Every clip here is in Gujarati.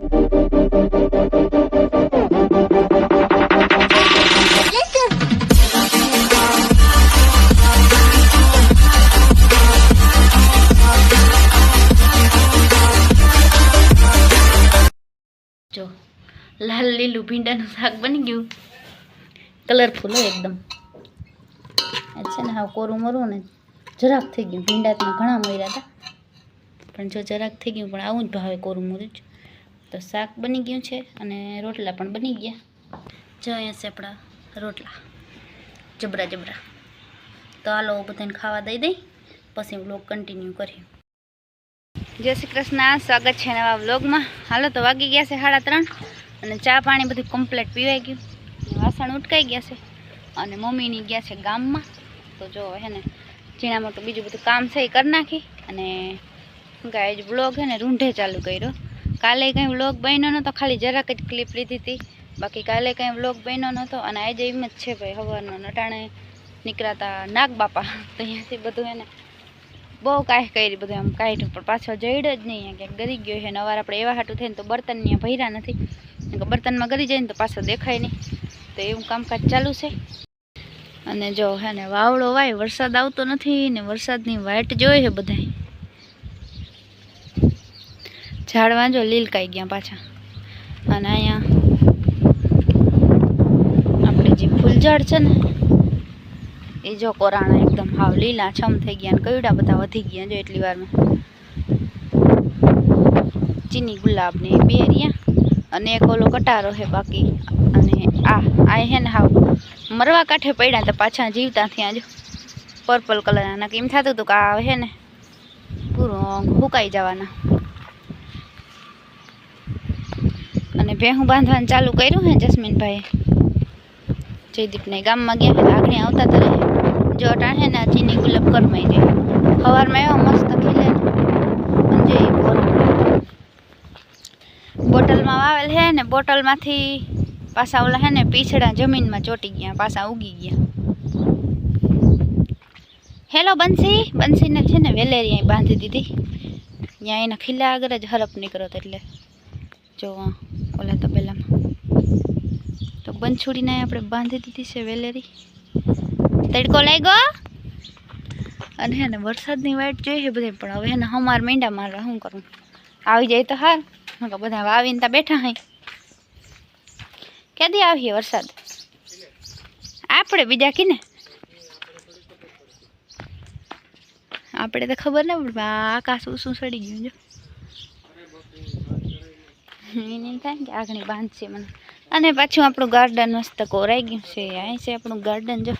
જો, લાલ લીલું ભીંડાનું શાક બની ગયું. કલરફુલ હોય એકદમ. છે ને, હાવ કોરું મરું ને, જરાક થઈ ગયું. ભીંડા ઘણા મર્યા હતા. પણ જો જરાક થઈ ગયું, પણ આવું જ ભાવે કોરું મરું જ. તો શાક બની ગયું છે અને રોટલા પણ બની ગયા. જો અહીંયા છે આપણા રોટલા. જબરા જબરા. તો હાલો બધાને ખાવા દઈ દઈ, પછી વ્લોગ કન્ટિન્યુ કરીએ જય શ્રી કૃષ્ણ, સ્વાગત છે નવા વ્લોગમાં હાલો તો વાગી ગયા છે સાડા ત્રણ અને ચા પાણી બધું કમ્પ્લીટ પીવાઈ ગયું. વાસણ ઉટકાઈ ગયા છે અને મમ્મીની ગયા છે ગામમાં. તો જો હે ને ઝીણા મોટું બીજું બધું કામ છે એ કરી નાખી અને શું કહે બ્લોગ છે ને રૂંઢે ચાલુ કર્યો. કાલે કંઈ વ્લોગ બન્યો નહોતો, ખાલી જરાક જ ક્લિપ લીધી હતી. બાકી કાલે કંઈ વ્લોગ બન્યો નહોતો અને આજે એમ જ છે ભાઈ, હવારનો નટાણે નીકળાતા નાગ બાપા તો અહીંયાથી બધું એને બહુ કાંઈ કરી બધું આમ કાઢ્યું પણ પાછો જઈડ જ નહીં ક્યાંક, ગરી ગયો છે. નવાર આપણે એવા હાટું થઈને તો બર્તન ત્યાં ભર્યા નથી. બર્તનમાં ગરી જાય ને તો પાછો દેખાય નહીં. તો એવું કામકાજ ચાલુ છે. અને જો હે ને, વાવડો વાય, વરસાદ આવતો નથી ને વરસાદની વાઇટ જોઈએ છે બધાય. ઝાડવા જો લીલકાઈ ગયા પાછા. અને અહીંયા આપણે જે ફૂલઝાડ છે ને, એ જો કોરાણા એકદમ હાવ લીલા છમ થઈ ગયા ને કયડા બધા વધી ગયા જો એટલી વારમાં. ચીની ગુલાબ ને બે રહ્યા અને એક ઓલો કટારો છે બાકી. અને આ આ હે ને હાવ મરવા કાંઠે પડ્યા તો પાછા જીવતા થયા જો. પર્પલ કલરના કેમ થતું હતું કે આ હે ને, પૂરું હુકાઈ જવાના. અને ભેહું બાંધવાનું ચાલુ કર્યું હે જસ્મીનભાઈએ. જયદીપને ગામમાં ગયા છે આગળ આવતા તો રહે જો અટાણ છે ને આ ચીની ગુલાબ કરમાઈ જાય. સવારમાં એવો મસ્ત ખીલે ને. અને જે ઈ કોરો. બોટલમાં વાવેલ છે ને, બોટલમાંથી પાછા ઓલા છે ને પીછડા જમીનમાં ચોટી ગયા, પાછા ઉગી ગયા. હેલો બંસી, બંસીને છે ને વેલેરી અહીં બાંધી દીધી. ત્યાં એના ખીલા આગળ જ હરપ નીકળો તો એટલે. જો આ ઓલા તબેલામાં. તો બંછોડીને આપણે બાંધી દીધી છે વેલેરી. તડકો લાગ્યો? અને હે ને વરસાદની વાટ જોઈએ છે બધે, પણ હવે હે ને હમાર મીંડા મારવા શું કરું? આવી જાય તો હાર નકર બધા વાવીને ત્યાં બેઠા હોય ક્યાંથી આવીએ વરસાદ? આપણે બીજા કીને? આપણે તો ખબર ના પડે આ આકાશ શું સડી ગયું જો એને એમ થાય કે આગળ બાંધશે મને. અને પાછું આપણું ગાર્ડન મસ્ત કોરાઈ ગયું છે. અહીં છે આપણું ગાર્ડન જો.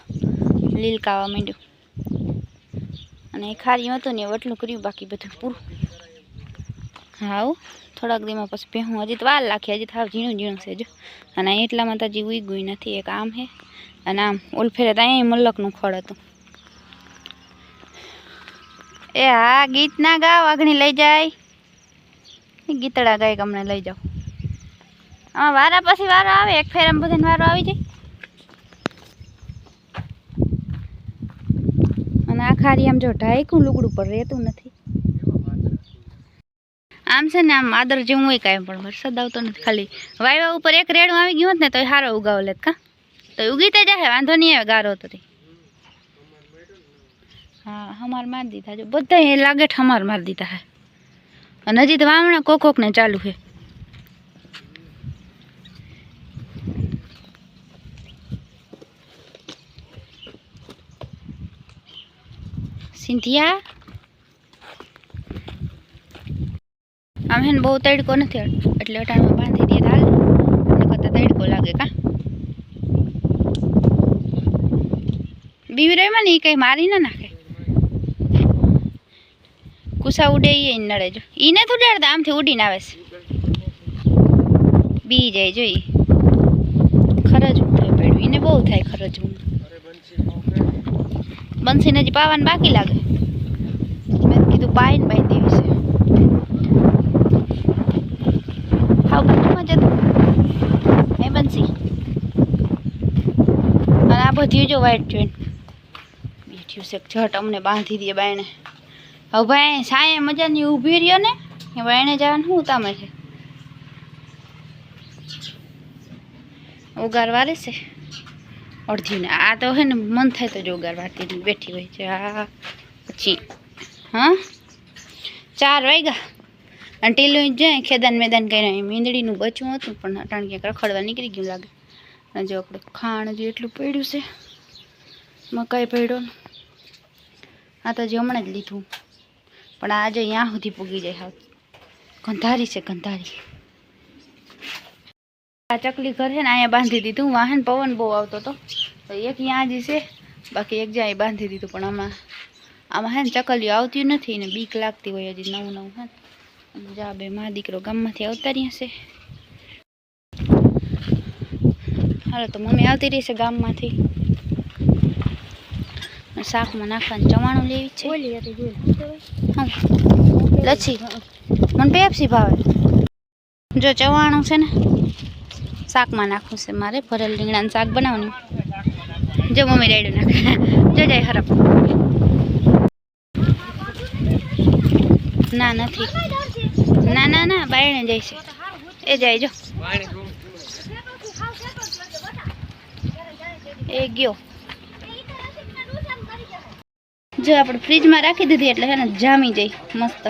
લીલકાવા માંડ્યું. અને એ ખારી હતું ને એટલું કર્યું, બાકી બધું પૂરું. હાવ થોડાક દીમાં પછી ભેહું. હજી તો વાર લાખી હજી થાવ ઝીણું ઝીણું છે, જો. અને અહીં એટલામાં તો હજી ઉઈ નથી. એક આમ છે અને આમ. ઓલફેરે તો અહીંયા મલ્લકનું ખડ હતું. એ હા ગીત ના ગાવ આગળ લઈ જાય. ગીતડા ગાય કે અમને લઈ જાઓ. આમાં વારા પછી વારો આવે, એક ફેરામાં બધાને વારો આવી જાય. અને આ ખારી આમ જો ઢાયકું લુગડું પર રહેતું નથી. આમ છે ને આમ આદર જેવું હોય કાંઈ પણ, વરસાદ આવતો નથી, ખાલી વાયવા ઉપર એક રેડું આવી ગયું હોત ને તો સારો ઉગાવ લેત કા. તો ઉગી તો જાય વાંધો નહીં આવે, ગારો તો હા, હમાર મારી દીધા જો બધા એ લાગે ઠમાર મારી દીધા હે. અને હજી તો વાવણા કોક કોક ને ચાલુ છે. સિંધિયા? આમ હે ને બહુ તડકો નથી એટલે અટાણમાં બાંધી દે હાલ અને કરતા તડકો લાગે કા? બીવરેમાં ને એ કંઈ મારી ના નાખે? કુસા ઉડે એ નડે જો. ઈને તો ઉડાડતા, આમથી ઉડીને આવે છે. બી જાય જો ઈ. ખરજ થાય પડ્યું. એને બહુ થાય ખરજવું. બંસી હજી પાવાનું બાકી લાગે. મેં કીધું પાઈને બાઈ દેવી છે હાવ બાજુમાં જતું. હે બંસી? અને આ બધી જો વાઈટ જોઈને બેઠ્યું છે. ઝટ અમને બાંધી દે બાયણે. હવે ભાઈ સાંજે મજાની ઊભી રહ્યો ને હવે એને જવાનું શું તમે છે? ઉગારવા વારે છે? અડધી આ તો હે ને, મન થાય તો જ ઉગાર વારતી બેઠી હોય છે. આ પછી, હા? ચાર વાગ્યા. અને ટીલું જાય ખેદાન મેદાન કર્યા. મીંદડીનું બચવું હતું, પણ અટાણ ક્યાંક રખડવા નીકળી ગયું લાગે. અને જો આપણે ખાણ જે એટલું પડ્યું છે, મકાઈ પડ્યો. આ તો જે હમણાં જ લીધું. પણ આજે અહીંયા સુધી પૂગી જાય હાવ. ગંધારી છે, ગંધારી. આ ચકલી ઘર છે ને, અહીંયા બાંધી દીધું. વાહન પવન બહુ આવતો હતો. તો એક અહીંયા જ છે, બાકી એક જ્યાં બાંધી દીધું. પણ આમાં આમાં હે ને ચકલીઓ આવતી નથી ને બીક લાગતી હોય હજી નવું નવું, હે. ને. જા બે મા દીકરો ગામમાંથી આવતા રહ્યા છે. હાલો, તો મમ્મી આવતી રહી છે ગામમાંથી. શાકમાં નાખવાનું ચવાણું લેવી છે. લચ્છી. મને પેપ્સી ભાવે. જો ચવાણું છે ને શાકમાં નાખવું છે મારે ભરેલ રીંગણાનું શાક બનાવવાનું. જો મમ્મી રેડું નાખે. જો જાય હરપ ના નથી. ના ના ના બાયણે જાય છે. એ જાય જો. એ ગયો. જો આપણે ફ્રીજમાં રાખી દીધી એટલે હે ને જામી જાય મસ્ત.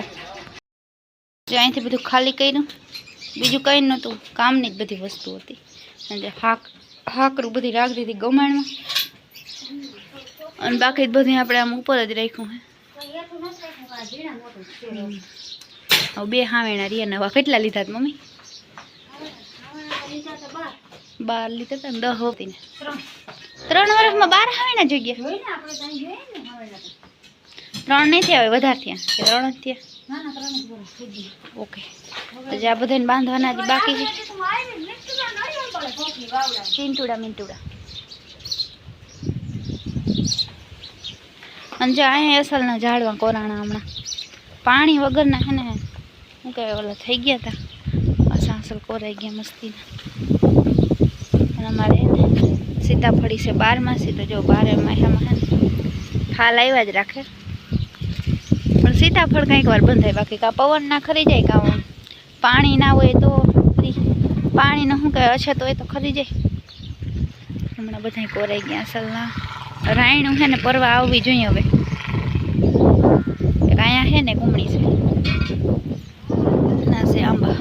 જો અહીંથી બધું ખાલી કર્યું. બીજું કંઈ નહોતું. કામની જ બધી વસ્તુ હતી. અને જે હાક, હાકરું બધી રાખી દીધી ગમાણમાં. અને બાકી જ બધી આપણે આમ ઉપર જ રાખ્યું હે. હમ. હવે બે હાવેણા રહ્યા નવા કેટલા લીધા હતા મમ્મી? બાર લીધા હતા ને દસ હોતી ને ત્રણ વર્ષમાં બાર હાવેણા જગ્યા ત્રણ નહીં થયા હોય, વધારે થયા. કે ત્રણ જ થયા? ઓકે તો જે આ બધાને બાંધવાના હજી બાકી છે. ચીંટુડા મીંટુડા. અને જો અહીંયા અસલના ઝાડવા કોરાણા હમણાં. પાણી વગરના હે ને શું કહેવાય, ઓલા થઈ ગયા હતા અસા અસલ કોરાઈ ગયા મસ્તીના. અને અમારે હે ને સીતાફળી છે બારમાસી, તો જો બારે માહિયામાં હે ને ખાલ આવ્યા જ રાખે. પણ સીતાફળ કંઈક વાર બંધાય, બાકી કાં પવન ના ખરી જાય, કાં પાણી ના હોય તો પાણીનો શું કહે અછત હોય તો ખરી જાય. હમણાં બધા કોરાઈ ગયા સલના રાયણું છે ને પરવા આવવી જોઈએ હવે. અહીંયા છે ને કુમળી છે. ના, છે આંબા.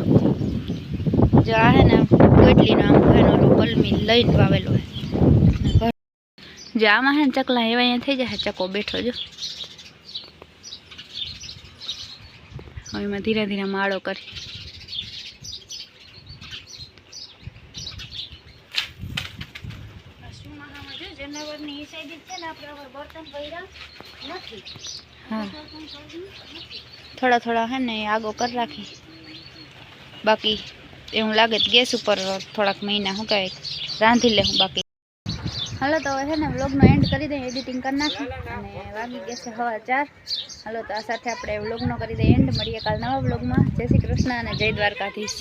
જો આ છે ને ગટલીનો આંબો, એનો કલમી લઈને વાવેલો હોય જો આમાં છે ને ચકલા એવા અહીંયા થઈ જાય, ચકો બેઠો જો. હવે એમાં ધીરે ધીરે માળો કરી. હા. થોડા થોડા હે ને આગો કરી રાખી. બાકી એવું લાગે તો ગેસ ઉપર થોડાક મહિના શું કહે રાંધી લેવું બાકી. હાલો, તો છે ને વ્લોગનો એન્ડ કરી દઈએ એડિટિંગ કરી નાખી અને વાગી ગયા છે હવા ચાર. હાલો, તો આ સાથે આપણે વ્લોગનો કરી દઈએ એન્ડ મળીએ કાલ નવા વ્લોગમાં. જય શ્રી કૃષ્ણ અને જય દ્વારકાધીશ.